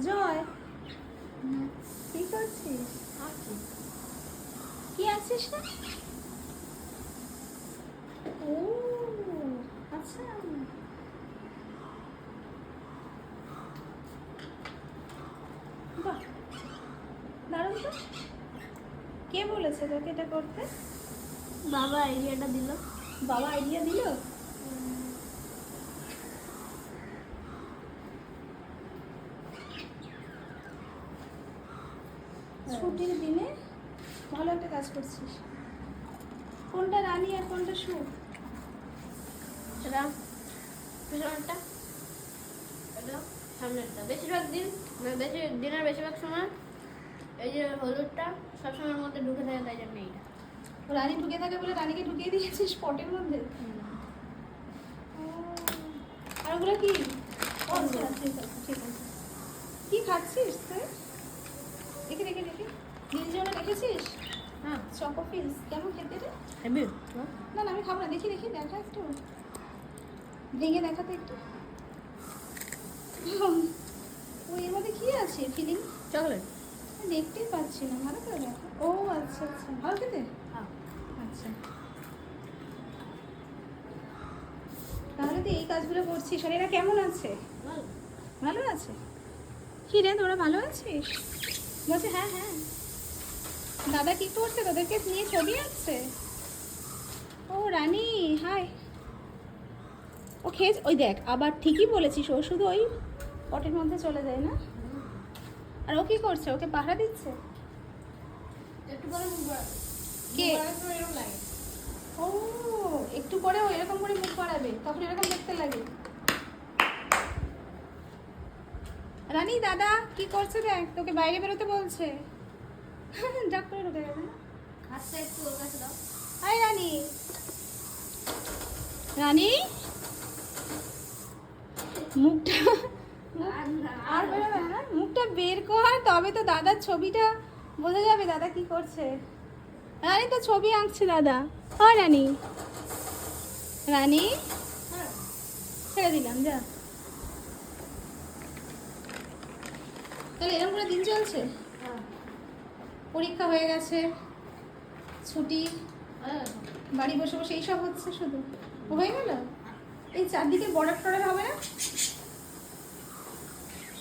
জয়। কি করছিস কি আছিস না ও আচ্ছা। বাহ দারুণ তো। কে বলেছে তোকে এটা করতে? বাবা আইডিয়াটা দিল। বাবা আইডিয়া দিল? ছুটির দিনে ভালো একটা কাজ করছিস। কোনটা রানী আর কোনটা সু? এটা পিছনেরটা সামনেরটা। বেশিরভাগ দিন মানে বেশি দিনের বেশিরভাগ সময় এই যে হলুদটা সবসময়ের মধ্যে ঢুকে থাকে তাই জন্য এইটা। রানী ঢুকে থাকে বলে রানীকে ঢুকিয়ে দিয়েছিস পটের মধ্যে? আর ওগুলো কি? আচ্ছা ঠিক আছে ঠিক আছে। কি খাচ্ছিস তুই? রেখেছিস হ্যাঁ চকো ফিলস কেমন খেতে রে? হেবি। না না আমি খাব না। দেখি দেখি দেখা একটু। ভেঙে দেখা তো একটু ও এর মধ্যে কি আছে ফিলিং চকলেট দেখতেই পাচ্ছি না। ভালো করে দেখো। ও আচ্ছা আচ্ছা। ভালো খেতে? হ্যাঁ। আচ্ছা। তাহলে তো এই কাজগুলো করছিস। আর এরা কেমন আছে? ভালো আছে? কি রে তোরা ভালো আছিস? বলছে হ্যাঁ হ্যাঁ। দাদা কি করছে? তাদেরকে নিয়ে ছবি আসছে? ও রানী হাই। ও খেয়ে ওই দেখ আবার ঠিকই বলেছিস ও শুধু ওই পটের মধ্যে চলে যায় না? আর ও কি করছে? ওকে পাহারা দিচ্ছে? কে? ও একটু পরে ও এরকম করে মুখ বাড়াবে তখন এরকম দেখতে লাগে। রানী দাদা কি করছে দেখ? তোকে বাইরে বেরোতে বলছে। ডাক করে ঢুকে গেছে না হাতটা একটু ওর কাছে দাও হাই রানী? রানী মুখটা আর বেরোবে না, মুখটা বের কর, তবে তো দাদার ছবিটা বোঝা যাবে দাদা কি করছে। রানী তো ছবি আঁকছে দাদা। হয় রানী। রানী? ছেড়ে দিলাম, যা। তাহলে এরকম করে দিন চলছে? হ্যাঁ। পরীক্ষা হয়ে গেছে, ছুটি, বাড়ি বসে বসে এইসব হচ্ছে শুধু। হয়ে গেল? এই চারদিকে বর্ডার টর্ডার হবে না?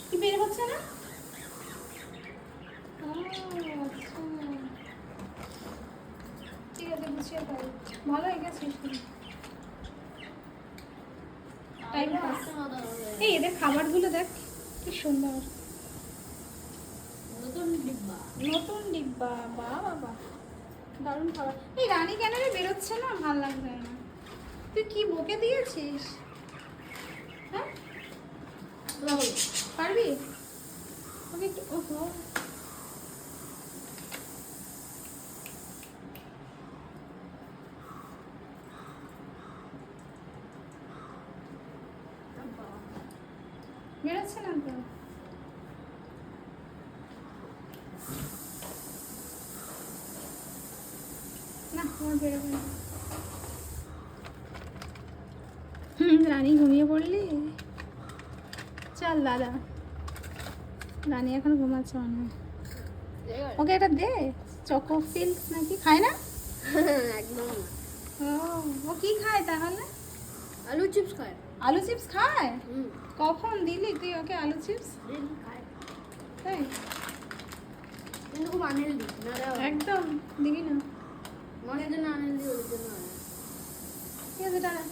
কি বের হচ্ছে না? আচ্ছা। ঠিক আছে ভালো pass. এই এদের খাবারগুলো দেখ, কি সুন্দর। নতুন ডিব্বা, বা বাবা দারুণ খাবার। এই রানী কেন রে বেরোচ্ছে না? ভালো লাগছে না। তুই কি বকে দিয়েছিস? হ্যাঁ? পারবি? ওকে ওহো। বেরোচ্ছে না তো না আমার বেরোবে না হুম রানী ঘুমিয়ে পড়লি? চল দাদা। রানী এখন ঘুমাচ্ছে মনে হয়। ওকে এটা দে চকো ফিল নাকি? খায় না? একদম। ও ও কি খায় তাহলে? আলু চিপস খায়। আলু চিপস খায়? কখন দিলি তুই ওকে আলু চিপস খায়। তাই? কিন্তু খুব আনহেলদি। না একদম। দিবি না। মনের জন্য আনহেলদি ওর জন্য ঠিক আছে টাটা।